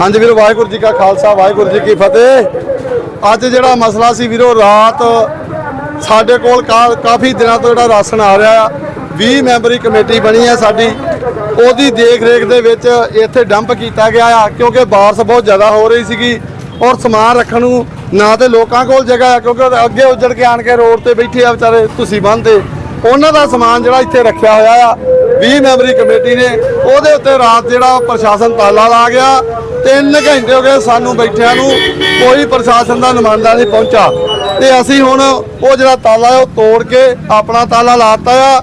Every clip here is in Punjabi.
ਹਾਂਜੀ ਵੀਰੋ, ਵਾਹਿਗੁਰੂ ਜੀ ਕਾ ਖਾਲਸਾ, ਵਾਹਿਗੁਰੂ ਜੀ ਕੀ ਫਤਿਹ। ਅੱਜ ਜਿਹੜਾ ਮਸਲਾ ਸੀ ਵੀਰੋ, ਰਾਤ ਸਾਡੇ ਕੋਲ ਕਾ- ਕਾਫੀ ਦਿਨਾਂ ਤੋਂ ਜਿਹੜਾ ਰਾਸ਼ਨ ਆ ਰਿਹਾ ਆ। 20 ਮੈਂਬਰੀ ਕਮੇਟੀ ਬਣੀ ਹੈ ਸਾਡੀ। ਉਹਦੀ ਦੇਖ ਰੇਖ ਦੇ ਵਿੱਚ ਇੱਥੇ ਡੰਪ ਕੀਤਾ ਗਿਆ ਆ, ਕਿਉਂਕਿ ਬਾਰਿਸ਼ ਬਹੁਤ ਜ਼ਿਆਦਾ ਹੋ ਰਹੀ ਸੀਗੀ ਔਰ ਸਮਾਨ ਰੱਖਣ ਨੂੰ ਨਾ ਤੇ ਲੋਕਾਂ ਕੋਲ ਜਗ੍ਹਾ ਹੈ ਕਿਉਂਕਿ ਅੱਗੇ ਉੱਜੜ ਕੇ ਆਣ ਕੇ ਰੋਡ ਤੇ ਬੈਠੇ ਆ ਵਿਚਾਰੇ, ਤੁਸੀਂ ਬੰਨਦੇ। ਉਹਨਾਂ ਦਾ ਸਮਾਨ ਜਿਹੜਾ ਇੱਥੇ ਰੱਖਿਆ ਹੋਇਆ ਆ 20 ਮੈਂਬਰੀ ਕਮੇਟੀ ਨੇ, ਉਹਦੇ ਉੱਤੇ ਰਾਤ ਜਿਹੜਾ ਪ੍ਰਸ਼ਾਸਨ ਤਾਲਾ ਲਾ ਗਿਆ 3 ਘੰਟੇ ਹੋ ਗਏ ਸਾਨੂੰ ਬੈਠਿਆਂ ਨੂੰ ਕੋਈ ਪ੍ਰਸ਼ਾਸਨ ਦਾ ਨੁਮਾਇੰਦਾ ਨਹੀਂ ਪਹੁੰਚਾ। ਤੇ ਅਸੀਂ ਹੁਣ ਉਹ ਜਿਹੜਾ ਤਾਲਾ ਹੈ ਉਹ ਤੋੜ ਕੇ ਆਪਣਾ ਤਾਲਾ ਲਾਤਾ ਆ।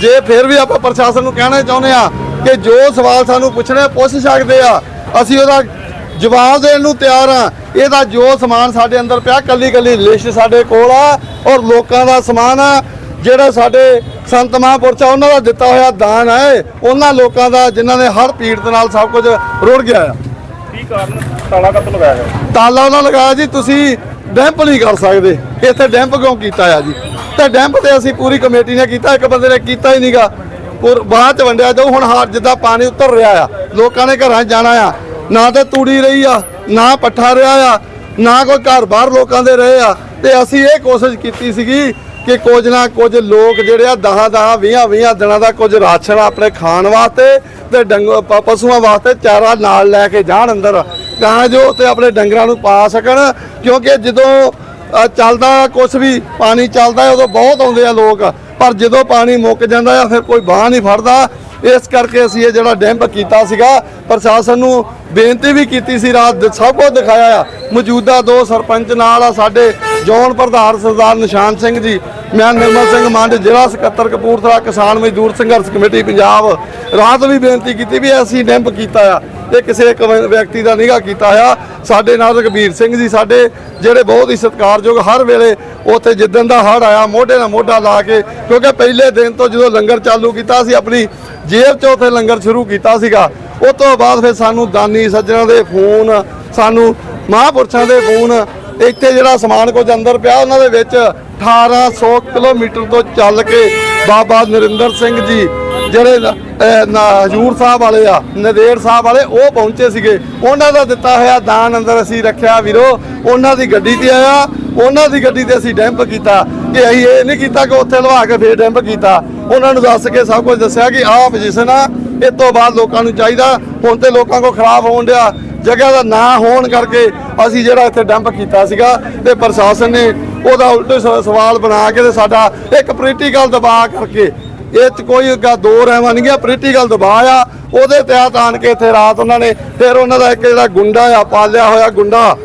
ਜੇ ਫਿਰ ਵੀ ਆਪਾਂ ਪ੍ਰਸ਼ਾਸਨ ਨੂੰ ਕਹਿਣਾ ਚਾਹੁੰਦੇ ਆ ਕਿ ਜੋ ਸਵਾਲ ਸਾਨੂੰ ਪੁੱਛਣੇ ਪੁੱਛ ਸਕਦੇ ਆ। ਅਸੀਂ ਉਹਦਾ ਜਵਾਬ ਦੇਣ ਨੂੰ ਤਿਆਰ ਆ ਇਹਦਾ ਜੋ ਸਮਾਨ ਸਾਡੇ ਅੰਦਰ ਪਿਆ ਕੱਲੀ ਕੱਲੀ ਲਿਸਟ ਸਾਡੇ ਕੋਲ ਆ ਔਰ ਲੋਕਾਂ ਦਾ ਸਮਾਨ ਆ। ਜਿਹੜਾ ਸਾਡੇ ਸੰਤ ਮਹਾਂਪੁਰਸ਼ ਆ ਉਹਨਾਂ ਦਾ ਦਿੱਤਾ ਹੋਇਆ ਦਾਨ ਹੈ। ਉਹਨਾਂ ਲੋਕਾਂ ਦਾ ਜਿਨ੍ਹਾਂ ਨੇ ਹਰ ਪੀੜਤ ਨਾਲ ਸਭ ਕੁਝ ਰੁੜ ਗਿਆ ਆ। ਕੀ ਕਾਰਨ? ਤਾਲਾ ਕੱਤ ਲਗਾਇਆ ਹੈ ਤਾਲਾ ਉਹਨਾਂ ਲਗਾਇਆ ਜੀ ਤੁਸੀਂ ਡੈਂਪ ਨਹੀਂ ਕਰ ਸਕਦੇ। ਇੱਥੇ ਡੈਂਪ ਕਿਉਂ ਕੀਤਾ ਆ ਜੀ? ਤੇ ਡੈਂਪ ਤੇ ਅਸੀਂ ਪੂਰੀ ਕਮੇਟੀ ਨੇ ਕੀਤਾ ਇੱਕ ਬੰਦੇ ਨੇ ਕੀਤਾ ਹੀ ਨਹੀਂਗਾ ਪੁਰ ਬਾਅਦ ਚ ਵੰਡਿਆ ਜਾਊ ਹੁਣ ਹਾਰ ਜਿੱਦਾਂ ਪਾਣੀ ਉਤਰ ਰਿਹਾ ਆ। ਲੋਕਾਂ ਨੇ ਘਰਾਂ 'ਚ ਜਾਣਾ ਆ। ਨਾ ਤੇ ਤੂੜੀ ਰਹੀ ਆ ਨਾ ਪੱਠਾ ਰਿਹਾ ਆ ਨਾ ਕੋਈ ਘਰ ਬਾਹਰ ਲੋਕਾਂ ਦੇ ਰਹੇ ਆ। ਤੇ ਅਸੀਂ ਇਹ ਕੋਸ਼ਿਸ਼ ਕੀਤੀ ਸੀਗੀ ਕਿ ਕੁਝ ਨਾ ਕੁਝ ਲੋਕ ਜਿਹੜੇ ਆ 10 10 20 20 ਦਿਨਾਂ ਦਾ ਕੁਝ ਰਾਸ਼ਨ ਆਪਣੇ ਖਾਣ ਵਾਸਤੇ ਤੇ ਡੰਗੋ ਪ- ਪਸ਼ੂਆਂ ਵਾਸਤੇ ਚਾਰਾ ਨਾਲ ਲੈ ਕੇ ਜਾਣ ਅੰਦਰ। ਤਾਂ ਜੋ ਤੇ ਆਪਣੇ ਡੰਗਰਾਂ ਨੂੰ ਪਾ ਸਕਣ, ਕਿਉਂਕਿ ਜਦੋਂ ਚੱਲਦਾ ਕੁਝ ਵੀ, ਪਾਣੀ ਚੱਲਦਾ ਉਦੋਂ ਬਹੁਤ ਆਉਂਦੇ ਆ ਲੋਕ। ਪਰ ਜਦੋਂ ਪਾਣੀ ਮੁੱਕ ਜਾਂਦਾ ਆ ਫਿਰ ਕੋਈ ਬਾਹ ਨਹੀਂ ਫੜਦਾ। ਇਸ ਕਰਕੇ ਅਸੀਂ ਇਹ ਜਿਹੜਾ ਡੈਂਪ ਕੀਤਾ ਸੀਗਾ, ਪ੍ਰਸ਼ਾਸਨ ਨੂੰ ਬੇਨਤੀ ਵੀ ਕੀਤੀ ਸੀ, ਰਾਤ ਸਭ ਕੁਝ ਦਿਖਾਇਆ ਆ। ਮੌਜੂਦਾ ਦੋ ਸਰਪੰਚ ਨਾਲ ਆ ਸਾਡੇ ਜੋਨ ਪ੍ਰਧਾਨ ਸਰਦਾਰ ਨਿਸ਼ਾਨ ਸਿੰਘ ਜੀ, ਮੈਂ ਨਿਰਮਲ ਸਿੰਘ ਮੰਡ, ਜ਼ਿਲ੍ਹਾ ਸਕੱਤਰ ਕਪੂਰਥਲਾ, ਕਿਸਾਨ ਮਜ਼ਦੂਰ ਸੰਘਰਸ਼ ਕਮੇਟੀ ਪੰਜਾਬ। ਰਾਤ ਵੀ ਬੇਨਤੀ ਕੀਤੀ ਵੀ ਅਸੀਂ ਡੈਂਪ ਕੀਤਾ ਆ ਇਹ ਕਿਸੇ ਇੱਕ ਵਿਅਕਤੀ ਦਾ ਨਿਗਾ ਕੀਤਾ ਆ ਸਾਡੇ ਨਾਲ ਰਘਬੀਰ ਸਿੰਘ ਜੀ ਸਾਡੇ, ਜਿਹੜੇ ਬਹੁਤ ਹੀ ਸਤਿਕਾਰਯੋਗ ਹਰ ਵੇਲੇ ਉੱਥੇ ਜਿੱਦਣ ਦਾ ਹੜ ਆਇਆ, ਮੋਢੇ ਨਾਲ ਮੋਢਾ ਲਾ ਕੇ, ਕਿਉਂਕਿ ਪਹਿਲੇ ਦਿਨ ਤੋਂ ਜਦੋਂ ਲੰਗਰ ਚਾਲੂ ਕੀਤਾ ਸੀ ਆਪਣੀ ਜੇਬ 'ਚੋਂ ਉੱਥੇ ਲੰਗਰ ਸ਼ੁਰੂ ਕੀਤਾ ਸੀਗਾ। ਉਸ ਤੋਂ ਬਾਅਦ ਫਿਰ ਸਾਨੂੰ ਦਾਨੀ ਸੱਜਣਾ ਦੇ ਫੋਨ, ਸਾਨੂੰ ਮਹਾਂਪੁਰਸ਼ਾਂ ਦੇ ਫੋਨ, ਇੱਥੇ ਜਿਹੜਾ ਸਮਾਨ ਕੁਝ ਅੰਦਰ ਪਿਆ, ਉਹਨਾਂ ਦੇ ਵਿੱਚ 1800 ਕਿਲੋਮੀਟਰ ਤੋਂ ਚੱਲ ਕੇ ਬਾਬਾ ਨਰਿੰਦਰ ਸਿੰਘ ਜੀ, ਜਿਹੜੇ ਹਜੂਰ ਸਾਹਿਬ ਵਾਲੇ ਆ ਨਦੇੜ ਸਾਹਿਬ ਵਾਲੇ, ਉਹ ਪਹੁੰਚੇ ਸੀਗੇ। ਉਹਨਾਂ ਦਾ ਦਿੱਤਾ ਹੋਇਆ ਦਾਨ ਅੰਦਰ ਅਸੀਂ ਰੱਖਿਆ, ਵੀਰੋ। ਉਹਨਾਂ ਦੀ ਗੱਡੀ ਤੇ ਆਇਆ, ਉਹਨਾਂ ਦੀ ਗੱਡੀ ਤੇ ਅਸੀਂ ਡੈਂਪ ਕੀਤਾ। ਕਿ ਅਸੀਂ ਇਹ ਨਹੀਂ ਕੀਤਾ ਕਿ ਉੱਥੇ ਲਵਾ ਕੇ ਫੇਰ ਡੈਂਪ ਕੀਤਾ, ਉਹਨਾਂ ਨੂੰ ਦੱਸ ਕੇ ਸਭ ਕੁਝ ਦੱਸਿਆ ਕਿ ਆਹ ਪੋਜੀਸ਼ਨ ਆ ਇਸ ਤੋਂ ਬਾਅਦ ਲੋਕਾਂ ਨੂੰ ਚਾਹੀਦਾ, ਹੁਣ ਤੇ ਲੋਕਾਂ ਕੋ ਖਰਾਬ ਹੋਣ ਡਿਆ, ਜਗ੍ਹਾ ਦਾ ਨਾ ਹੋਣ ਕਰਕੇ ਅਸੀਂ ਜਿਹੜਾ ਇੱਥੇ ਡੰਪ ਕੀਤਾ ਸੀਗਾ ਤੇ ਪ੍ਰਸ਼ਾਸਨ ਨੇ ਉਹਦਾ ਉਲਟ ਸਵਾਲ ਬਣਾ ਕੇ ਤੇ ਸਾਡਾ ਇੱਕ ਪੋਲੀਟੀਕਲ ਦਬਾਅ ਕਰਕੇ, ਇਹ ਚ ਕੋਈ ਦੋ ਰਹਿਵਾਂ ਨਹੀਂ ਗਿਆ ਪੋਲੀਟੀਕਲ ਦਬਾਅ ਆ, ਉਹਦੇ ਤਹਿਤ ਆਣ ਕੇ ਇੱਥੇ ਰਾਤ ਉਹਨਾਂ ਨੇ, ਫਿਰ ਉਹਨਾਂ ਦਾ ਇੱਕ ਜਿਹੜਾ ਗੁੰਡਾ ਆ, ਪਾਲਿਆ ਹੋਇਆ ਗੁੰਡਾ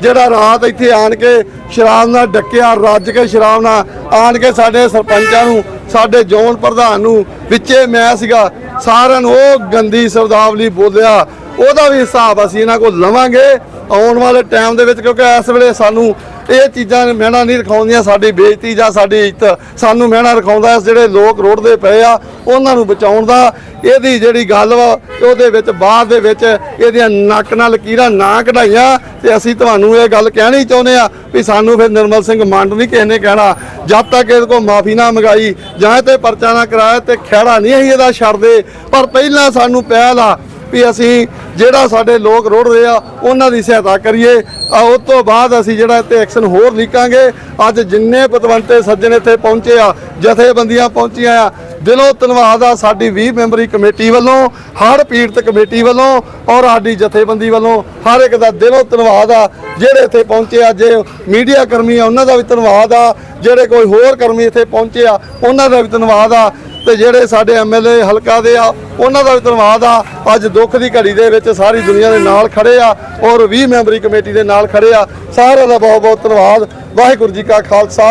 ਜਿਹੜਾ ਰਾਤ ਇੱਥੇ ਆਣ ਕੇ ਸ਼ਰਾਬ ਨਾਲ ਡੱਕਿਆ, ਰੱਜ ਕੇ ਸ਼ਰਾਬ ਨਾਲ ਆਣ ਕੇ ਸਾਡੇ ਸਰਪੰਚਾਂ ਨੂੰ, ਸਾਡੇ ਜ਼ੋਨ ਪ੍ਰਧਾਨ ਨੂੰ, ਵਿੱਚੇ ਮੈਂ ਸੀਗਾ, ਸਾਰਿਆਂ ਨੂੰ ਉਹ ਗੰਦੀ ਸ਼ਬਦਾਵਲੀ ਬੋਲਿਆ। ਉਹਦਾ ਵੀ ਹਿਸਾਬ ਅਸੀਂ ਇਹਨਾਂ ਕੋਲ ਲਵਾਂਗੇ ਆਉਣ ਵਾਲੇ ਟਾਈਮ ਦੇ ਵਿੱਚ, ਕਿਉਂਕਿ ਇਸ ਵੇਲੇ ਸਾਨੂੰ ਇਹ ਚੀਜ਼ਾਂ ਮਹਿਣਾ ਨਹੀਂ ਰਖਾਉਂਦੀਆਂ, ਸਾਡੀ ਬੇਇੱਜ਼ਤੀ ਜਾਂ ਸਾਡੀ ਇੱਜ਼ਤ। ਸਾਨੂੰ ਮਹਿਣਾ ਰਖਾਉਂਦਾ ਜਿਹੜੇ ਲੋਕ ਰੋੜਦੇ ਪਏ ਆ, ਉਹਨਾਂ ਨੂੰ ਬਚਾਉਣ ਦਾ। ਇਹਦੀ ਜਿਹੜੀ ਗੱਲ ਵਾ, ਉਹਦੇ ਵਿੱਚ, ਬਾਅਦ ਦੇ ਵਿੱਚ ਇਹਦੀਆਂ ਨੱਕ ਨਾਲ ਲਕੀਰਾਂ ਨਾ ਕਢਾਈਆਂ ਤੇ ਅਸੀਂ ਤੁਹਾਨੂੰ ਇਹ ਗੱਲ ਕਹਿਣੀ ਚਾਹੁੰਦੇ ਆ ਵੀ ਸਾਨੂੰ ਫਿਰ ਨਿਰਮਲ ਸਿੰਘ ਮੰਡ ਨਹੀਂ ਕਿਸੇ ਨੇ ਕਹਿਣਾ। ਜਦ ਤੱਕ ਇਹਦੇ ਕੋਲ ਮਾਫੀ ਨਾ ਮੰਗਾਈ, ਜਾਂ ਇਹ ਤੇ ਪਰਚਾ ਨਾ ਕਰਾਇਆ ਤੇ ਖਹਿੜਾ ਨਹੀਂ ਅਸੀਂ ਇਹਦਾ ਛੱਡਦੇ। ਪਰ ਪਹਿਲਾਂ ਸਾਨੂੰ ਪਹਿਲ ਆ ਵੀ ਅਸੀਂ ਜਿਹੜਾ ਸਾਡੇ ਲੋਕ ਰੋੜ ਰਹੇ ਆ, ਉਹਨਾਂ ਦੀ ਸਹਾਇਤਾ ਕਰੀਏ। ਆ, ਉਸ ਤੋਂ ਬਾਅਦ ਅਸੀਂ ਜਿਹੜਾ ਇੱਥੇ ਐਕਸ਼ਨ ਹੋਰ ਲਿਖਾਂਗੇ ਅੱਜ ਜਿੰਨੇ ਪਤਵੰਤੇ ਸੱਜਣ ਇੱਥੇ ਪਹੁੰਚੇ ਆ, ਜਥੇਬੰਦੀਆਂ ਪਹੁੰਚੀਆਂ ਆ, ਦਿਲੋਂ ਧੰਨਵਾਦ ਆ ਸਾਡੀ 20 ਮੈਂਬਰੀ ਕਮੇਟੀ ਵੱਲੋਂ, ਹਰ ਪੀੜਤ ਕਮੇਟੀ ਵੱਲੋਂ ਔਰ ਸਾਡੀ ਜਥੇਬੰਦੀ ਵੱਲੋਂ। ਹਰ ਇੱਕ ਦਾ ਦਿਲੋਂ ਧੰਨਵਾਦ ਆ, ਜਿਹੜੇ ਇੱਥੇ ਪਹੁੰਚੇ ਆ, ਜੇ ਮੀਡੀਆ ਕਰਮੀ ਆ, ਉਹਨਾਂ ਦਾ ਵੀ ਧੰਨਵਾਦ ਆ। ਜਿਹੜੇ ਕੋਈ ਹੋਰ ਕਰਮੀ ਇੱਥੇ ਪਹੁੰਚੇ ਆ, ਉਹਨਾਂ ਦਾ ਵੀ ਧੰਨਵਾਦ ਆ। ਤੇ ਜਿਹੜੇ ਸਾਡੇ ਐਮਐਲਏ ਹਲਕਾ ਦੇ ਆ, ਉਹਨਾਂ ਦਾ ਵੀ ਧੰਨਵਾਦ ਆ। ਅੱਜ ਦੁੱਖ ਦੀ ਘੜੀ ਦੇ ਵਿੱਚ ਸਾਰੀ ਦੁਨੀਆ ਦੇ ਨਾਲ ਖੜੇ ਆ ਔਰ 20 ਮੈਂਬਰੀ ਕਮੇਟੀ ਦੇ ਨਾਲ ਖੜੇ ਆ। ਸਾਰਿਆਂ ਦਾ ਬਹੁਤ ਬਹੁਤ ਧੰਨਵਾਦ। ਵਾਹਿਗੁਰੂ ਜੀ ਕਾ ਖਾਲਸਾ,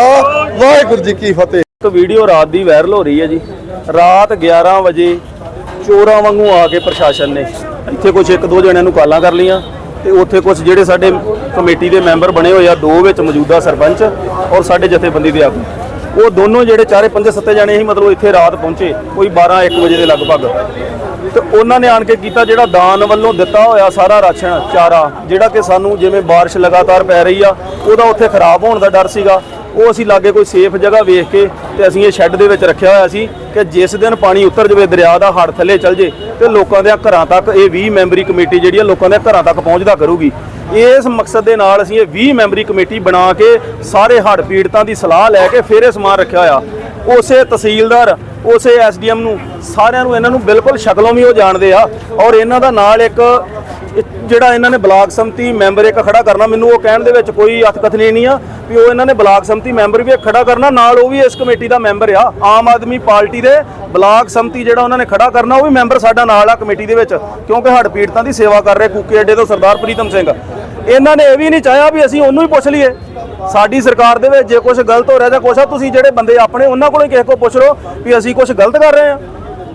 ਵਾਹਿਗੁਰੂ ਜੀ ਕੀ ਫਤਿਹ। ਇੱਕ ਵੀਡੀਓ ਰਾਤ ਦੀ ਵਾਇਰਲ ਹੋ ਰਹੀ ਹੈ ਜੀ। ਰਾਤ 11 ਵਜੇ ਚੋਰਾਂ ਵਾਂਗੂ ਆ ਕੇ ਪ੍ਰਸ਼ਾਸਨ ਨੇ ਇੱਥੇ ਕੁਝ ਇੱਕ ਦੋ ਜਣਿਆਂ ਨੂੰ ਕਾਲਾਂ ਕਰ ਲਈਆਂ ਤੇ ਉੱਥੇ ਕੁਝ ਜਿਹੜੇ ਸਾਡੇ ਕਮੇਟੀ ਦੇ ਮੈਂਬਰ ਬਣੇ ਹੋਏ ਆ, ਦੋ ਵਿੱਚ ਮੌਜੂਦਾ ਸਰਪੰਚ ਔਰ ਸਾਡੇ ਜਥੇਬੰਦੀ ਦੇ ਆਗੂ। ਉਹ ਦੋਨੋਂ ਜਿਹੜੇ ਚਾਰੇ ਪੰਜੇ ਸੱਤੇ ਜਣੇ ਸੀ, ਮਤਲਬ ਇੱਥੇ ਰਾਤ ਪਹੁੰਚੇ, ਕੋਈ 12 1 ਵਜੇ ਦੇ ਲਗਭਗ। ਤੇ ਉਹਨਾਂ ਨੇ ਆਣ ਕੇ ਕੀਤਾ ਜਿਹੜਾ ਦਾਨ ਵੱਲੋਂ ਦਿੱਤਾ ਹੋਇਆ ਸਾਰਾ ਰਾਸ਼ਨ, ਚਾਰਾ, ਜਿਹੜਾ ਕਿ ਸਾਨੂੰ ਜਿਵੇਂ ਬਾਰਿਸ਼ ਲਗਾਤਾਰ ਪੈ ਰਹੀ ਆ, ਉਹਦਾ ਉੱਥੇ ਖਰਾਬ ਹੋਣ ਦਾ ਡਰ ਸੀਗਾ। ਉਹ ਅਸੀਂ ਲਾਗੇ ਕੋਈ ਸੇਫ ਜਗ੍ਹਾ ਵੇਖ ਕੇ ਤੇ ਅਸੀਂ ਇਹ ਸ਼ੈੱਡ ਦੇ ਵਿੱਚ ਰੱਖਿਆ ਹੋਇਆ ਸੀ ਕਿ ਜਿਸ ਦਿਨ ਪਾਣੀ ਉਤਰ ਜਵੇ, ਦਰਿਆ ਦਾ ਹੜ ਥੱਲੇ ਚੱਲ ਜੇ, ਤੇ ਲੋਕਾਂ ਦੇ ਘਰਾਂ ਤੱਕ ਇਹ 20 ਮੈਂਬਰੀ ਕਮੇਟੀ ਜਿਹੜੀ ਆ, ਲੋਕਾਂ ਦੇ ਘਰਾਂ ਤੱਕ ਪਹੁੰਚਦਾ ਕਰੂਗੀ। ਇਸ ਮਕਸਦ ਦੇ ਨਾਲ ਅਸੀਂ ਇਹ 20 ਮੈਂਬਰੀ ਕਮੇਟੀ ਬਣਾ ਕੇ ਸਾਰੇ ਹੜ ਪੀੜਤਾਂ ਦੀ ਸਲਾਹ ਲੈ ਕੇ ਫਿਰ ਇਹ ਸਮਾਨ ਰੱਖਿਆ ਹੋਇਆ। ਉਸੇ ਤਹਿਸੀਲਦਾਰ, ਉਸੇ ਐਸਡੀਐਮ ਨੂੰ, ਸਾਰਿਆਂ ਨੂੰ ਇਹਨਾਂ ਨੂੰ ਬਿਲਕੁਲ ਸ਼ਕਲੋਂ ਵੀ ਉਹ ਜਾਣਦੇ ਆ। ਔਰ ਇਹਨਾਂ ਦਾ ਨਾਲ ਇੱਕ ਜਿਹੜਾ ਇਹਨਾਂ ਨੇ ਬਲਾਕ ਸੰਮਤੀ ਮੈਂਬਰ ਇੱਕ ਖੜਾ ਕਰਨਾ, ਮੈਨੂੰ ਉਹ ਕਹਿਣ ਦੇ ਵਿੱਚ ਕੋਈ ਅਤਕਥਨੀ ਨਹੀਂ ਆ ਵੀ ਉਹ ਇਹਨਾਂ ਨੇ ਬਲਾਕ ਸੰਮਤੀ ਮੈਂਬਰ ਵੀ ਇੱਕ ਖੜਾ ਕਰਨਾ, ਨਾਲ ਉਹ ਵੀ ਇਸ ਕਮੇਟੀ ਦਾ ਮੈਂਬਰ ਆ। ਆਮ ਆਦਮੀ ਪਾਰਟੀ ਦੇ ਬਲਾਕ ਸੰਮਤੀ ਜਿਹੜਾ ਉਹਨਾਂ ਨੇ ਖੜਾ ਕਰਨਾ, ਉਹ ਵੀ ਮੈਂਬਰ ਸਾਡਾ ਨਾਲ ਆ ਕਮੇਟੀ ਦੇ ਵਿੱਚ, ਕਿਉਂਕਿ ਹੜ ਪੀੜਤਾਂ ਦੀ ਸੇਵਾ ਕਰ ਰਹੇ ਕੂਕੇ ਅੱਡੇ ਤੋਂ ਸਰਦਾਰ ਪ੍ਰੀਤਮ ਸਿੰਘ। ਇਹਨਾਂ ਨੇ ਇਹ ਵੀ ਨਹੀਂ ਚਾਹਿਆ ਵੀ ਅਸੀਂ ਉਹਨੂੰ ਹੀ ਪੁੱਛ ਲਈਏ। ਸਾਡੀ ਸਰਕਾਰ ਦੇ ਵਿੱਚ ਜੇ ਕੁਝ ਗਲਤ ਹੋ ਰਿਹਾ ਜਾਂ ਕੁਛ ਆ, ਤੁਸੀਂ ਜਿਹੜੇ ਬੰਦੇ ਆਪਣੇ, ਉਹਨਾਂ ਕੋਲੋਂ ਹੀ ਕਿਸੇ ਕੋਲ ਪੁੱਛ ਲਓ ਵੀ ਅਸੀਂ ਕੁਝ ਗਲਤ ਕਰ ਰਹੇ ਹਾਂ।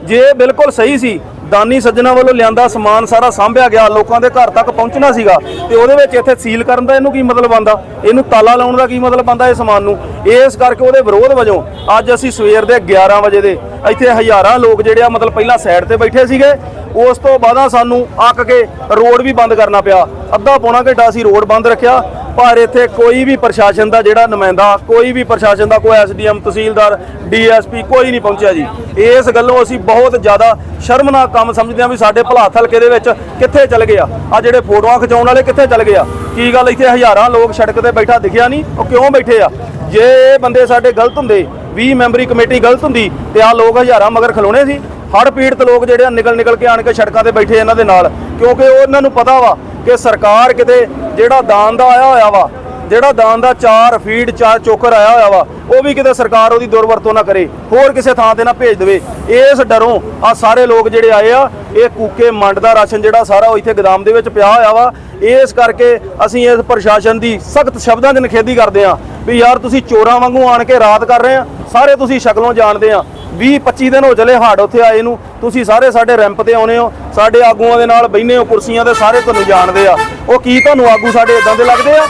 ਜੇ ਬਿਲਕੁਲ ਸਹੀ ਸੀ ਦਾਨੀ ਸੱਜਣਾ ਵੱਲੋਂ ਲਿਆਂਦਾ ਸਮਾਨ ਸਾਰਾ ਸਾਂਭਿਆ ਗਿਆ, ਲੋਕਾਂ ਦੇ ਘਰ ਤੱਕ ਪਹੁੰਚਣਾ ਸੀਗਾ ਤੇ ਉਹਦੇ ਵਿੱਚ ਇੱਥੇ ਸੀਲ ਕਰਨ ਦਾ ਇਹਨੂੰ ਕੀ ਮਤਲਬ ਆਂਦਾ ਇਹਨੂੰ ਤਾਲਾ ਲਾਉਣ ਦਾ ਕੀ ਮਤਲਬ ਆਂਦਾ ਇਹ ਸਮਾਨ ਨੂੰ? ਇਸ ਕਰਕੇ ਉਹਦੇ ਵਿਰੋਧ ਵਜੋਂ ਅੱਜ ਅਸੀਂ ਸਵੇਰ ਦੇ 11 ਵਜੇ ਦੇ ਇੱਥੇ ਹਜ਼ਾਰਾਂ ਲੋਕ ਜਿਹੜੇ ਆ ਮਤਲਬ ਪਹਿਲਾਂ ਸਾਈਡ ਤੇ ਬੈਠੇ ਸੀਗੇ, ਉਸ ਤੋਂ ਬਾਅਦ ਸਾਨੂੰ ਅੱਕ ਕੇ ਰੋਡ ਵੀ ਬੰਦ ਕਰਨਾ ਪਿਆ। ਅੱਧਾ ਪੌਣਾ ਘੰਟਾ ਅਸੀਂ ਰੋਡ ਬੰਦ ਰੱਖਿਆ। ਪਰ ਇੱਥੇ ਕੋਈ ਵੀ ਪ੍ਰਸ਼ਾਸਨ ਦਾ ਜਿਹੜਾ ਨੁਮਾਇੰਦਾ, ਕੋਈ ਵੀ ਪ੍ਰਸ਼ਾਸਨ ਦਾ, ਕੋਈ ਐਸਡੀਐਮ, ਤਹਿਸੀਲਦਾਰ, ਡੀਐਸਪੀ ਕੋਈ ਨਹੀਂ ਪਹੁੰਚਿਆ ਜੀ। ਇਸ ਗੱਲੋਂ ਅਸੀਂ ਬਹੁਤ ਜ਼ਿਆਦਾ ਸ਼ਰਮਨਾਕ ਕੰਮ ਸਮਝਦੇ ਹਾਂ ਵੀ ਸਾਡੇ ਭਲਾਥ ਹਲਕੇ ਦੇ ਵਿੱਚ ਕਿੱਥੇ ਚਲ ਗਏ ਆ। ਜਿਹੜੇ ਫੋਟੋਆਂ ਖਿਚਾਉਣ ਵਾਲੇ ਕਿੱਥੇ ਚਲ ਗਏ ਆ? ਕੀ ਗੱਲ ਇੱਥੇ ਹਜ਼ਾਰਾਂ ਲੋਕ ਸੜਕ ਤੇ ਬੈਠਾ ਦਿਖਿਆ ਨਹੀਂ? ਉਹ ਕਿਉਂ ਬੈਠੇ ਆ? ਜੇ ਇਹ ਬੰਦੇ ਸਾਡੇ ਗਲਤ ਹੁੰਦੇ 20 ਮੈਂਬਰੀ ਕਮੇਟੀ ਗਲਤ ਹੁੰਦੀ ਤੇ ਆ ਲੋਕ ਹਜ਼ਾਰਾਂ ਮਗਰ ਖਲੋਣੇ ਸੀ। ਹੜ ਪੀੜਤ ਲੋਕ ਜਿਹੜੇ ਆ ਨਿਕਲ ਨਿਕਲ ਕੇ ਆਣ ਕੇ ਸੜਕਾਂ ਤੇ ਬੈਠੇ ਇਹਨਾਂ ਦੇ ਨਾਲ, ਕਿਉਂਕਿ ਉਹ ਇਹਨਾਂ ਨੂੰ ਪਤਾ ਵਾ ਕਿ ਸਰਕਾਰ ਕਿਤੇ ਜਿਹੜਾ ਦਾਨ ਦਾ ਆਇਆ ਹੋਇਆ ਵਾ, ਜਿਹੜਾ ਦਾਨ ਦਾ ਚਾਰ ਫੀਡ, ਚਾਰ ਚੋਕਰ ਆਇਆ ਹੋਇਆ ਵਾ, ਉਹ ਵੀ ਕਿਤੇ ਸਰਕਾਰ ਉਹਦੀ ਦੁਰਵਰਤੋਂ ਨਾ ਕਰੇ, ਹੋਰ ਕਿਸੇ ਥਾਂ ਤੇ ਨਾ ਭੇਜ ਦੇਵੇ। ਇਸ ਡਰੋਂ ਆ ਸਾਰੇ ਲੋਕ ਜਿਹੜੇ ਆਏ ਆ, ਇਹ ਕੂਕੇ ਮੰਡ ਦਾ ਰਾਸ਼ਨ ਜਿਹੜਾ ਸਾਰਾ ਉਹ ਇੱਥੇ ਗੋਦਾਮ ਦੇ ਵਿੱਚ ਪਿਆ ਹੋਇਆ ਵਾ। ਇਸ ਕਰਕੇ ਅਸੀਂ ਇਸ ਪ੍ਰਸ਼ਾਸਨ ਦੀ ਸਖਤ ਸ਼ਬਦਾਂ 'ਚ ਨਿਖੇਧੀ ਕਰਦੇ ਆ ਵੀ ਯਾਰ ਤੁਸੀਂ ਚੋਰਾਂ ਵਾਂਗੂ ਆਣ ਕੇ ਰਾਤ ਕਰ ਰਹੇ ਆ, ਸਾਰੇ ਤੁਸੀਂ ਸ਼ਕਲੋਂ ਜਾਣਦੇ ਆ। 20 25 ਦਿਨ ਹੋ ਚਲੇ ਹਾੜ ਉੱਥੇ ਆਏ ਨੂੰ। ਤੁਸੀਂ ਸਾਰੇ ਸਾਡੇ ਰੈਂਪ ਤੇ ਆਉਨੇ ਹੋ, ਸਾਡੇ ਆਗੂਆਂ ਦੇ ਨਾਲ ਬੈਠੇ ਹੋ, ਕੁਰਸੀਆਂ ਤੇ ਸਾਰੇ ਤੁਹਾਨੂੰ ਜਾਣਦੇ ਆ। ਉਹ ਕੀ ਤੁਹਾਨੂੰ ਆਗੂ ਸਾਡੇ ਇਦਾਂ ਦੇ ਲੱਗਦੇ ਆ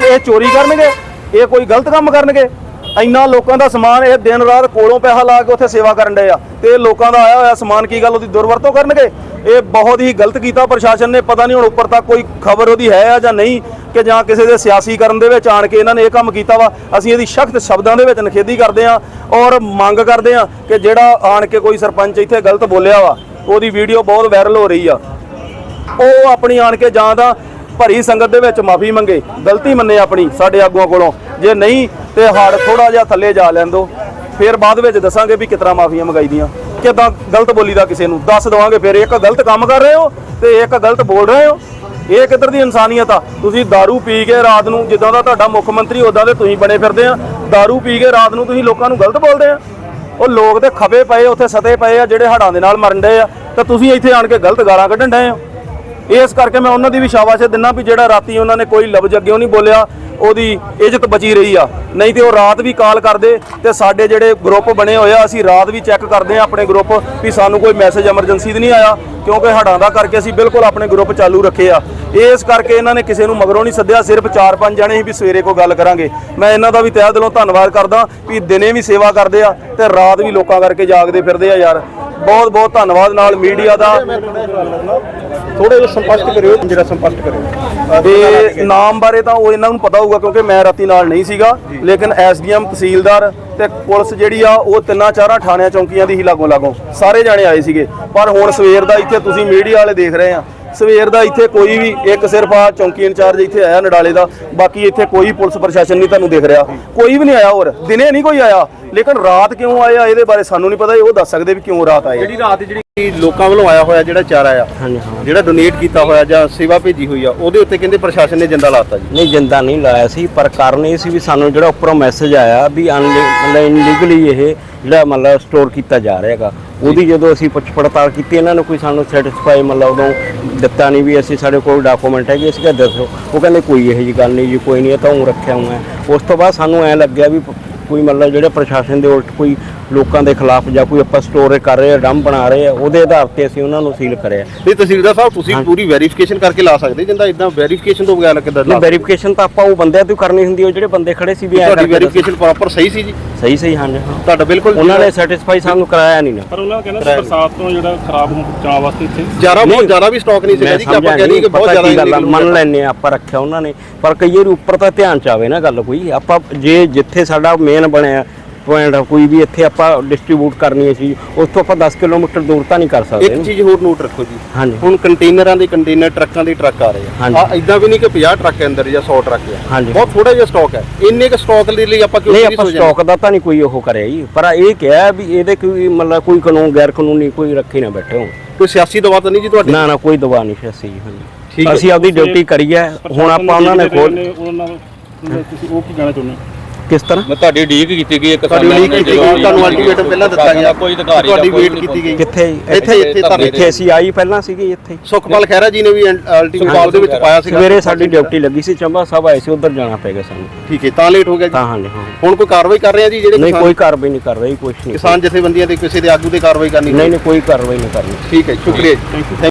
ਕਿ ਇਹ ਚੋਰੀ ਕਰਨਗੇ? ਇਹ ਕੋਈ ਗਲਤ ਕੰਮ ਕਰਨਗੇ? ਇੰਨਾ ਲੋਕਾਂ ਦਾ ਸਮਾਨ ਇਹ ਦਿਨ ਰਾਤ ਕੋਲੋਂ ਪੈਸਾ ਲਾ ਕੇ ਉੱਥੇ ਸੇਵਾ ਕਰਨ ਡਏ ਆ। ਤੇ ਇਹ ਲੋਕਾਂ ਦਾ ਆਇਆ ਹੋਇਆ ਸਮਾਨ ਕੀ ਗੱਲ ਉਹਦੀ ਦੁਰਵਰਤੋਂ ਕਰਨਗੇ? ਇਹ ਬਹੁਤ ਹੀ ਗਲਤ ਕੀਤਾ ਪ੍ਰਸ਼ਾਸਨ ਨੇ, ਪਤਾ ਨਹੀਂ ਹੁਣ ਉੱਪਰ ਤੱਕ ਕੋਈ ਖਬਰ ਉਹਦੀ ਹੈ ਆ ਜਾਂ ਨਹੀਂ ਕਿ ਜਾਂ ਕਿਸੇ ਦੇ ਸਿਆਸੀਕਰਨ ਦੇ ਵਿੱਚ ਆਣ ਕੇ ਇਹਨਾਂ ਨੇ ਇਹ ਕੰਮ ਕੀਤਾ ਵਾ। ਅਸੀਂ ਇਹਦੀ ਸਖਤ ਸ਼ਬਦਾਂ ਦੇ ਵਿੱਚ ਨਿਖੇਧੀ ਕਰਦੇ ਆ ਔਰ ਮੰਗ ਕਰਦੇ ਆ ਕਿ ਜਿਹੜਾ ਆਣ ਕੇ ਕੋਈ ਸਰਪੰਚ ਇੱਥੇ ਗਲਤ ਬੋਲਿਆ ਵਾ, ਉਹਦੀ ਵੀਡੀਓ ਬਹੁਤ ਵਾਇਰਲ ਹੋ ਰਹੀ ਆ। ਉਹ ਆਪਣੀ ਆਣ ਕੇ ਜਾਂ ਤਾਂ ਭਰੀ ਸੰਗਤ ਦੇ ਵਿੱਚ ਮਾਫੀ ਮੰਗੇ ਗਲਤੀ ਮੰਨੇ ਆਪਣੀ ਸਾਡੇ ਆਗੂਆਂ ਕੋਲੋਂ ਜੇ ਨਹੀਂ ਤੇ ਹੜ ਥੋੜਾ ਜਿਹਾ ਥੱਲੇ ਜਾ ਲੈਣ ਦੋ ਫਿਰ ਬਾਅਦ ਵਿੱਚ ਦੱਸਾਂਗੇ ਵੀ ਕਿਤਨਾ ਮਾਫੀਆਂ ਮੰਗਾਈ ਦੀਆਂ ਕਿਦਾਂ ਗਲਤ ਬੋਲੀਦਾ ਕਿਸੇ ਨੂੰ ਦੱਸ ਦਵਾਂਗੇ ਫਿਰ ਇੱਕ ਗਲਤ ਕੰਮ ਕਰ ਰਹੇ ਹੋ ਤੇ ਇੱਕ ਗਲਤ ਬੋਲ ਰਹੇ ਹੋ ਇਹ ਕਿੱਧਰ ਦੀ ਇਨਸਾਨੀਅਤ ਆ ਤੁਸੀਂ दारू ਪੀ ਕੇ ਰਾਤ ਨੂੰ ਜਿੱਦਾਂ ਦਾ ਤੁਹਾਡਾ ਮੁੱਖ ਮੰਤਰੀ ਉਦਾਂ ਦੇ ਤੁਸੀਂ ਬਣੇ ਫਿਰਦੇ ਆ दारू ਪੀ ਕੇ ਰਾਤ ਨੂੰ ਤੁਸੀਂ ਲੋਕਾਂ ਨੂੰ ਗਲਤ ਬੋਲਦੇ ਆ ਉਹ ਲੋਕ ਤੇ ਖਪੇ ਪਏ ਉੱਥੇ ਸਤੇ ਪਏ ਆ ਜਿਹੜੇ ਹੜਾਂ ਦੇ ਨਾਲ ਮਰਨ ਡਏ ਆ ਤਾਂ ਤੁਸੀਂ ਇੱਥੇ ਆਣ ਕੇ ਗਲਤ ਗਾਲਾਂ ਕੱਢਣ ਡਏ ਹੋ ਇਸ ਕਰਕੇ ਮੈਂ ਉਹਨਾਂ ਦੀ ਵੀ ਸ਼ਾਬਾਸ਼ ਦਿੰਦਾ ਵੀ ਜਿਹੜਾ ਰਾਤੀ ਉਹਨਾਂ ਨੇ ਕੋਈ ਲਫ਼ਜ਼ ਅੱਗਿਓਂ ਨਹੀਂ ਬੋਲਿਆ, ਉਹਦੀ ਇੱਜ਼ਤ ਬਚੀ ਰਹੀ ਆ। ਨਹੀਂ ਤੇ ਉਹ ਰਾਤ ਵੀ ਕਾਲ ਕਰਦੇ ਤੇ ਸਾਡੇ ਜਿਹੜੇ ਗਰੁੱਪ ਬਣੇ ਹੋਏ ਆ, ਅਸੀਂ ਰਾਤ ਵੀ ਚੈੱਕ ਕਰਦੇ ਆ ਆਪਣੇ ਗਰੁੱਪ ਵੀ ਸਾਨੂੰ ਕੋਈ ਮੈਸੇਜ ਐਮਰਜੈਂਸੀ ਦੀ ਨਹੀਂ ਆਇਆ, ਕਿਉਂਕਿ ਹੜਾਂ ਦਾ ਕਰਕੇ ਅਸੀਂ ਬਿਲਕੁਲ ਆਪਣੇ ਗਰੁੱਪ ਚਾਲੂ ਰੱਖੇ ਆ। ਇਸ ਕਰਕੇ ਇਹਨਾਂ ਨੇ ਕਿਸੇ ਨੂੰ ਮਗਰੋਂ ਨਹੀਂ ਸੱਦਿਆ, ਸਿਰਫ 4-5 ਜਣੇ ਹੀ ਵੀ ਸਵੇਰੇ ਕੋਈ ਗੱਲ ਕਰਾਂਗੇ। ਮੈਂ ਇਹਨਾਂ ਦਾ ਵੀ ਤਹਿ ਦਿਲੋਂ ਧੰਨਵਾਦ ਕਰਦਾ ਵੀ ਦਿਨੇ ਵੀ ਸੇਵਾ ਕਰਦੇ ਆ ਤੇ ਰਾਤ ਵੀ ਲੋਕਾਂ ਕਰਕੇ ਜਾਗਦੇ ਫਿਰਦੇ ਆ ਯਾਰ। ਬਹੁਤ ਬਹੁਤ ਧੰਨਵਾਦ ਨਾਲ ਮੀਡੀਆ ਦਾ। ਥੋੜੇ ਜਿਹਾ ਸੰਪਰਕ ਕਰਿਓ ਜਿਹੜਾ ਸੰਪਰਕ ਕਰਿਓ। ਤੇ ਨਾਮ ਬਾਰੇ ਤਾਂ ਉਹ ਇਹਨਾਂ ਨੂੰ ਪਤਾ ਹੋਊਗਾ ਕਿਉਂਕਿ ਮੈਂ ਰਾਤੀ ਨਾਲ ਨਹੀਂ ਸੀਗਾ ਲੇਕਿਨ ਐਸਡੀਐਮ ਤਹਿਸੀਲਦਾਰ ਤੇ ਪੁਲਿਸ ਜਿਹੜੀ ਆ ਉਹ ਤਿੰਨਾਂ ਚਾਰਾਂ ਥਾਣਿਆਂ ਚੌਂਕੀਆਂ ਦੀ ਹੀ ਲਾਗੋਂ ਲਾਗੋਂ ਸਾਰੇ ਜਾਣੇ ਆਏ ਸੀਗੇ। ਪਰ ਹੁਣ ਸਵੇਰ ਦਾ ਇੱਥੇ ਤੁਸੀਂ ਮੀਡੀਆ ਵਾਲੇ ਦੇਖ ਰਹੇ ਆ। ਸਵੇਰ ਦਾ ਇੱਥੇ ਕੋਈ ਵੀ ਇੱਕ ਸਿਰਫ ਆ ਚੌਂਕੀ ਇੰਚਾਰਜ ਇੱਥੇ ਆਇਆ ਨਡਾਲੇ ਦਾ ਬਾਕੀ ਇੱਥੇ ਕੋਈ ਪੁਲਿਸ ਪ੍ਰਸ਼ਾਸਨ ਨਹੀਂ ਤੁਹਾਨੂੰ ਦਿਖ ਰਿਹਾ। ਕੋਈ ਵੀ ਨਹੀਂ ਆਇਆ ਹੋਰ ਦਿਨੇ ਨਹੀਂ ਕੋਈ ਆਇਆ। ਲੇਕਿਨ ਰਾਤ ਕਿਉਂ ਆਇਆ ਇਹਦੇ ਬਾਰੇ ਸਾਨੂੰ ਨਹੀਂ ਪਤਾ ਇਹ ਉਹ ਦੱਸ ਸਕਦੇ ਵੀ ਕਿਉਂ ਰਾਤ ਆਏ ਜਿਹੜੀ ਰਾਤ ਜਿਹੜੀ ਲੋਕਾਂ ਵੱਲੋਂ ਆਇਆ ਹੋਇਆ ਜਿਹੜਾ ਚਾਰਾ ਆ ਜਿਹੜਾ ਡੋਨੇਟ ਕੀਤਾ ਹੋਇਆ ਜਾਂ ਸੇਵਾ ਭੇਜੀ ਹੋਈ ਆ ਉਹਦੇ ਉੱਤੇ ਕਹਿੰਦੇ ਪ੍ਰਸ਼ਾਸਨ ਨੇ ਜਿੰਦਾ ਲਾਤਾ ਜੀ। ਨਹੀਂ ਜਿੰਦਾ ਨਹੀਂ ਲਾਇਆ ਸੀ ਪਰ ਕਾਰਨ ਇਹ ਸੀ ਵੀ ਸਾਨੂੰ ਜਿਹੜਾ ਉੱਪਰੋਂ ਮੈਸੇਜ ਆਇਆ ਵੀ ਅਨਲੀ- ਮਤਲਬ ਇਨਲੀਗਲੀ ਇਹ ਜਿਹੜਾ ਮਤਲਬ ਸਟੋਰ ਕੀਤਾ ਜਾ ਰਿਹਾ ਹੈਗਾ ਉਹਦੀ ਜਦੋਂ ਅਸੀਂ ਪੁੱਛ ਪੜਤਾਲ ਕੀਤੀ ਇਹਨਾਂ ਨੇ ਕੋਈ ਸਾਨੂੰ ਸੈਟੀਸਫਾਈ ਮਤਲਬ ਉਦੋਂ ਦਿੱਤਾ ਨਹੀਂ ਵੀ ਅਸੀਂ ਸਾਡੇ ਕੋਲ ਡਾਕੂਮੈਂਟ ਹੈਗੇ ਅਸੀਂ ਕਿਹਾ ਦੱਸੋ ਉਹ ਕਹਿੰਦੇ ਕੋਈ ਇਹੋ ਜੀ ਗੱਲ ਨਹੀਂ ਜੀ ਕੋਈ ਨਹੀਂ ਇਹ ਤਾਂ ਉਹ ਰੱਖਿਆ ਹੋਇਆ। ਉਸ ਤੋਂ ਬਾਅਦ ਸਾਨੂੰ ਐ ਲੱਗਿਆ ਵੀ ਕੋਈ ਮਤਲਬ ਜਿਹੜੇ ਪ੍ਰਸ਼ਾਸਨ ਦੇ ਉਲਟ ਕੋਈ ਲੋਕਾਂ ਦੇ ਖਿਲਾਫ ਜਾਂ ਕੋਈ ਆਪਾਂ ਸਟੋਰ ਕਰ ਰਹੇ ਆ ਡੰਪ ਬਣਾ ਰਹੇ ਆ ਉਹਦੇ ਆਧਾਰ ਤੇ ਅਸੀਂ ਉਹਨਾਂ ਨੂੰ ਸੀਲ ਕਰਿਆ। ਨਹੀਂ ਤਹਿਸੀਲਦਾਰ ਸਾਹਿਬ ਤੁਸੀਂ ਪੂਰੀ ਵੈਰੀਫਿਕੇਸ਼ਨ ਕਰਕੇ ਲਾ ਸਕਦੇ ਜਿੰਦਾ ਇਦਾਂ ਵੈਰੀਫਿਕੇਸ਼ਨ ਤੋਂ ਬਗੈਰ ਕਿੱਦਾਂ ਲਾ ਨਹੀਂ ਵੈਰੀਫਿਕੇਸ਼ਨ ਤਾਂ ਆਪਾਂ ਉਹ ਬੰਦਿਆਂ ਤੋਂ ਕਰਨੀ ਹੁੰਦੀ ਉਹ ਜਿਹੜੇ ਬੰਦੇ ਖੜੇ ਸੀ ਵੀ ਤੁਹਾਡੀ ਵੈਰੀਫਿਕੇਸ਼ਨ ਪ੍ਰੋਪਰ ਸਹੀ ਸੀ ਜੀ? ਸਹੀ ਸਹੀ ਹਾਂ ਤੁਹਾਡਾ ਬਿਲਕੁਲ ਉਹਨਾਂ ਨੇ ਸੈਟੀਸਫਾਈ ਸਾਨੂੰ ਕਰਾਇਆ ਨਹੀਂ ਨਾ। ਪਰ ਉਹਨਾਂ ਕਹਿੰਦਾ ਬਰਸਾਤ ਤੋਂ ਜਿਹੜਾ ਖਰਾਬ ਚਾਹ ਵਾਸਤੇ ਇੱਥੇ। ਜ਼ਿਆਦਾ ਬਹੁਤ। ਜ਼ਿਆਦਾ ਵੀ ਸਟਾਕ ਨਹੀਂ ਸੀਗਾ ਜੀ ਆਪਾਂ ਕਹਿੰਦੇ ਕਿ ਬਹੁਤ ਜ਼ਿਆਦਾ ਮੰਨ ਲੈਨੇ ਆ ਆਪਾਂ ਰੱਖਿਆ ਉਹਨਾਂ ਨੇ ਪਰ ਕਈ ਵਾਰੀ ਉੱਪਰ ਤਾਂ ਧਿਆਨ ਚ ਆਵੇ ਨਾ ਗੱਲ ਕੋਈ ਆਪਾਂ ਜੇ ਜਿੱਥੇ ਸਾਡਾ ਮੇਨ ਬਣਿਆ ਪੁਆਇੰਟ ਕੋਈ ਵੀ ਇੱਥੇ ਆਪਾਂ ਡਿਸਟ੍ਰੀਬਿਊਟ ਕਰਨੀ ਹੈ ਚੀਜ਼ ਉਸ ਤੋਂ ਆਪਾਂ 10 ਕਿਲੋਮੀਟਰ ਦੂਰ ਤਾਂ ਨਹੀਂ ਕਰ ਸਕਦੇ ਇੱਕ ਚੀਜ਼ ਹੋਰ ਨੋਟ ਰੱਖੋ ਜੀ। ਹਾਂਜੀ। ਹੁਣ ਕੰਟੇਨਰਾਂ ਦੇ ਕੰਟੇਨਰ ਟਰੱਕਾਂ ਦੇ ਟਰੱਕ ਆ ਰਹੇ ਆ। ਆ ਇਦਾਂ ਵੀ ਨਹੀਂ ਕਿ 50 ਟਰੱਕ ਅੰਦਰ ਜਾਂ 100 ਟਰੱਕ ਆ ਹਾਂਜੀ। ਬਹੁਤ ਥੋੜਾ ਜਿਹਾ ਸਟਾਕ ਹੈ। ਇੰਨੇ ਕੁ ਸਟਾਕ ਦੇ ਲਈ ਆਪਾਂ ਕਿਉਂ ਨਹੀਂ ਆਪਾਂ? ਸਟਾਕ ਦਾ ਤਾਂ ਨਹੀਂ ਕੋਈ ਉਹ ਕਰਿਆ ਜੀ। ਪਰ ਇਹ ਕਿਹਾ ਵੀ ਇਹਦੇ ਕੋਈ ਮਤਲਬ ਕੋਈ ਕਾਨੂੰਨ ਗੈਰ ਕਾਨੂੰਨੀ ਕੋਈ ਰੱਖੀ ਨਾ ਬੈਠੇ ਹੋ ਕੋਈ ਸਿਆਸੀ ਦਬਾਅ ਤਾਂ ਨਹੀਂ ਜੀ ਤੁਹਾਡੇ? ਨਾ ਨਾ ਕੋਈ ਦਬਾਅ ਨਹੀਂ ਸੀ ਅਸੀਂ ਹਾਂਜੀ। ਅਸੀਂ ਆਪਦੀ ਡਿਊਟੀ ਕਰੀ ਹੈ ਹੁਣ ਆਪਾਂ ਉਹਨਾਂ ਨੇ ਖੋਲ ਉਹਨਾਂ ਨਾਲ ਤੁਸੀਂ ਉਹ ਕੀ ਕਹਿਣਾ ਚਾਹੁੰਦੇ ਹੋ? ਕਿਸ ਤਰ੍ਹਾਂ? ਮੈਂ ਤੁਹਾਡੀ ਡੀਕ ਕੀਤੀ ਗਈ ਇੱਕ ਤੁਹਾਡੀ ਉਡੀਕ ਕੀਤੀ ਗਈ ਤੁਹਾਨੂੰ ਅਲਟੀਮੇਟਮ ਪਹਿਲਾਂ ਦਿੱਤਾ ਗਿਆ। ਕੋਈ ਅਧਿਕਾਰੀ ਤੁਹਾਡੀ ਦਾ ਕੋਈ ਵੇਟ ਕੀਤੀ ਗਈ। ਕਿੱਥੇ ਇੱਥੇ ਇੱਥੇ ਧਰਨੇ ਇੱਥੇ ਅਸੀਂ ਆਈ ਪਹਿਲਾਂ ਸੀਗੇ ਇੱਥੇ। ਸੁਖਪਾਲ ਖਹਿਰਾ ਜੀ ਨੇ ਵੀ ਅਲਟੀਮੇਟਮ ਦੇ ਵਿੱਚ ਪਾਇਆ ਸੀਗਾ। ਸਵੇਰੇ ਸਾਡੀ ਡਿਊਟੀ ਲੱਗੀ ਸੀ ਚੰਬਾ ਸਾਹਿਬ ਆਏ ਸੀ ਉਧਰ ਜਾਣਾ ਪੈ ਗਿਆ ਸਾਨੂੰ। ਠੀਕ ਹੈ ਤਾਂ ਲੇਟ ਹੋ ਗਿਆ ਜੀ? ਤਾਂ ਹਾਂਜੀ ਹਾਂ। ਹੁਣ ਕੋਈ ਕਾਰਵਾਈ ਕਰ ਰਹੇ ਆ ਜੀ ਜਿਹੜੇ ਨਹੀਂ ਕਿਸਾਨ- ਕੋਈ ਕਾਰਵਾਈ ਨਹੀਂ ਕਰ ਰਹੀ ਕੁਛ ਨਹੀਂ। ਕਿਸਾਨ ਜਥੇਬੰਦੀਆਂ ਦੇ ਕਿਸੇ ਦੇ ਆਗੂ ਦੇ ਕਾਰਵਾਈ ਕਰਨੀ ਨਹੀਂ ਨਹੀਂ ਕੋਈ ਕਾਰਵਾਈ ਨਹੀਂ ਕਰਨੀ। ਠੀਕ ਹੈ ਸ਼ੁਕਰੀਆ ਜੀ।